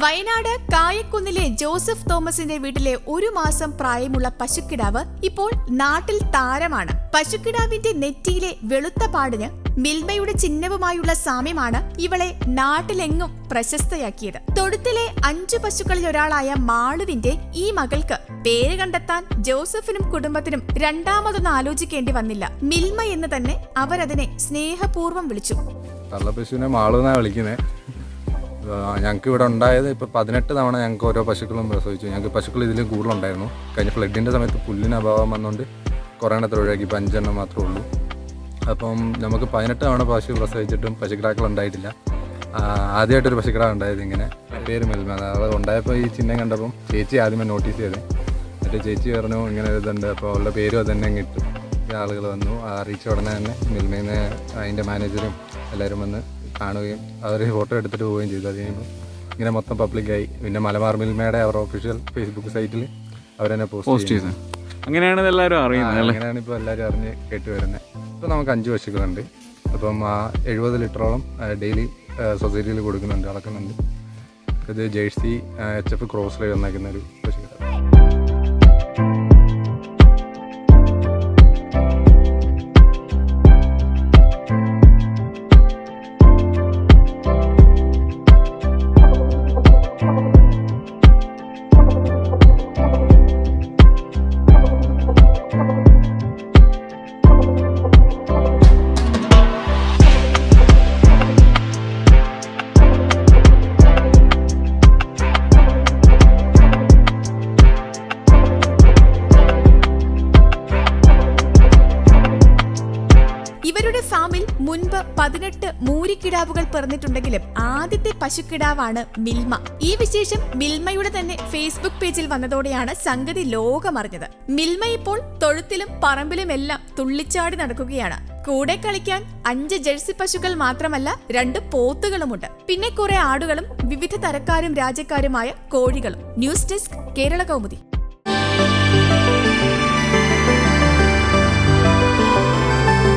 Wayanad കായക്കുന്നിലെ Joseph തോമസിന്റെ വീട്ടിലെ ഒരു മാസം പ്രായമുള്ള പശുക്കിടാവ് ഇപ്പോൾ നാട്ടിൽ താരമാണ്. പശുക്കിടാവിന്റെ നെറ്റിയിലെ വെളുത്ത പാടിന് മിൽമയുടെ ചിഹ്നവുമായുള്ള സാമ്യമാണ് ഇവളെ നാട്ടിലെങ്ങും പ്രശസ്തയാക്കിയത്. തൊടുത്തിലെ അഞ്ചു പശുക്കളിൽ ഒരാളായ മാളുവിന്റെ ഈ മകൾക്ക് പേര് കണ്ടെത്താൻ ജോസഫിനും കുടുംബത്തിനും രണ്ടാമതൊന്നും ആലോചിക്കേണ്ടി വന്നില്ല. മിൽമ എന്ന് തന്നെ അവരതിനെ സ്നേഹപൂർവം വിളിച്ചു. ഞങ്ങൾക്ക് ഇവിടെ ഉണ്ടായത് ഇപ്പോൾ പതിനെട്ട് തവണ ഞങ്ങൾക്ക് ഓരോ പശുക്കളും പ്രസവിച്ചു. ഞങ്ങൾക്ക് പശുക്കൾ ഇതിൽ കൂടുതലുണ്ടായിരുന്നു. കഴിഞ്ഞ ഫ്ലഡിന്റെ സമയത്ത് പുല്ലിന് അഭാവം വന്നുകൊണ്ട് കുറേ എണ്ണത്തിൽ ഒഴിവാക്കി ഇപ്പം അഞ്ചെണ്ണം മാത്രമേ ഉള്ളൂ. അപ്പം നമുക്ക് പതിനെട്ട് തവണ പശു പ്രസവിച്ചിട്ടും പശുക്കിടാക്കൾ ഉണ്ടായിട്ടില്ല. ആദ്യമായിട്ടൊരു പശുക്കിടാ ഉണ്ടായത് ഇങ്ങനെ. പേര് മെൽമ. അത് ഉണ്ടായപ്പോൾ ഈ ചിഹ്നം കണ്ടപ്പം ചേച്ചി ആദ്യമേ നോട്ടീസ് ചെയ്തേ. എന്നിട്ട് ചേച്ചി പറഞ്ഞു ഇങ്ങനെ ഇതുണ്ട്. അപ്പോൾ അവളുടെ പേരും അത് തന്നെ കിട്ടും ആളുകൾ വന്നു. അറിയിച്ച ഉടനെ തന്നെ മിൽമയിൽ നിന്ന് അതിന്റെ മാനേജറും എല്ലാവരും വന്ന് കാണുകയും അവർ ഫോട്ടോ എടുത്തിട്ട് പോവുകയും ചെയ്തു. അത് കഴിയുമ്പോൾ ഇങ്ങനെ മൊത്തം പബ്ലിക്കായി പിന്നെ മലബാർ മിൽമയുടെ അവർ ഒഫീഷ്യൽ ഫേസ്ബുക്ക് സൈറ്റിൽ അവരെന്നെ പോസ്റ്റ് ചെയ്തു. അങ്ങനെയാണ് എല്ലാവരും അറിയുന്നത് അങ്ങനെയാണ് ഇപ്പോൾ എല്ലാവരും അറിഞ്ഞ് കേട്ട് വരുന്നത് ഇപ്പോൾ നമുക്ക് അഞ്ച് പശുക്കളുണ്ട്. അപ്പം ആ എഴുപത് ലിറ്ററോളം ഡെയിലി സൊസൈറ്റിയിൽ കൊടുക്കുന്നുണ്ട് അളക്കുന്നുണ്ട്. ഇത് ജേഴ്സി എച്ച് എഫ് ക്രോസിൽ വന്നേക്കുന്ന ഒരു പശുക്കളാണ്. ഫാമിൽ മുൻപ് പതിനെട്ട് മൂരിക്കിടാവുകൾ പിറന്നിട്ടുണ്ടെങ്കിലും ആദ്യത്തെ പശുക്കിടാവാണ് മിൽമ. ഈ വിശേഷം മിൽമയുടെ തന്നെ ഫേസ്ബുക്ക് പേജിൽ വന്നതോടെയാണ് സംഗതി ലോകമറിഞ്ഞത്. മിൽമ ഇപ്പോൾ തൊഴുത്തിലും പറമ്പിലുമെല്ലാം തുള്ളിച്ചാടി നടക്കുകയാണ്. കൂടെ കളിക്കാൻ അഞ്ച് ജേഴ്സി പശുക്കൾ മാത്രമല്ല രണ്ട് പോത്തുകളുമുണ്ട്. പിന്നെ കുറെ ആടുകളും വിവിധ തരക്കാരും രാജ്യക്കാരുമായ കോഴികളും. News desk Kerala Kaumudi.